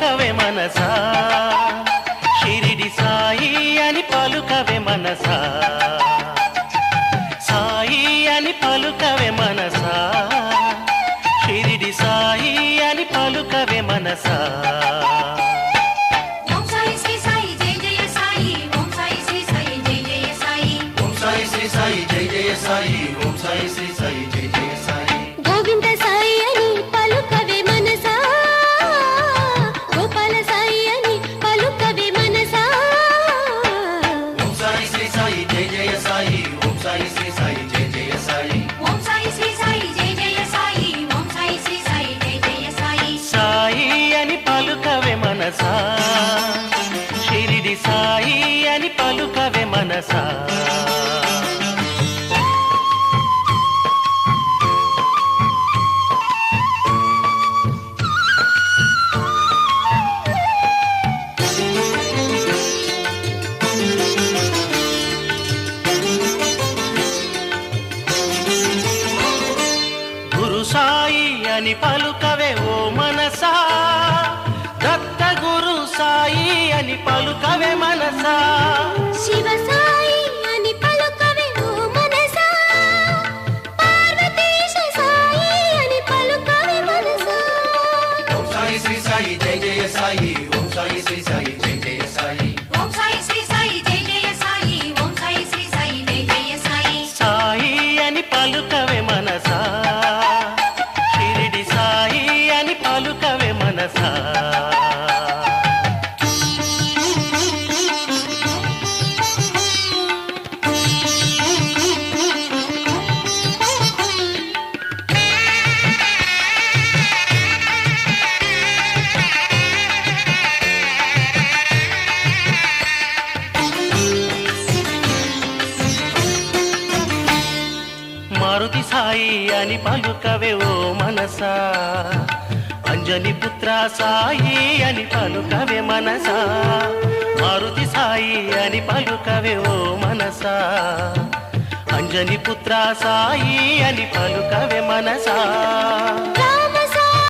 పలుకవే మనసా. షిరిడి సాయి అని పలుకవే మనసా. సాయి అని పలుకవే మనసా. షిరిడి సాయి అని పలుకవే మనసా. ఓం సాయి శ్రీ సాయి జయ జయ సాయి. ఓం సాయి శ్రీ సాయి మనసా సాయి అని పలుకవే ఓ మనసా. దత్త గురు సాయి అని పలుకవే మనసా. శివ సాయి జై జయ సాయి ఓం సాయి శ్రీ సాయి జై జయ సాయి. ఓం సాయి శ్రీ సాయి జయ జయ సాయి ఓం సాయి శ్రీ సాయి జయ జయ సాయి. సాయి అని పలుకవే మనసా. షిరిడి సాయి అని పలుకవే మనసా. మారుతి సాయి అని పలుకవే ఓ మనసా. అంజని పుత్ర సాయి అని పలుకవే మనసా. మారుతి సాయి అని పలుకవే ఓ మనసా. అంజని పుత్ర సాయి అని పలుకవే మనసా.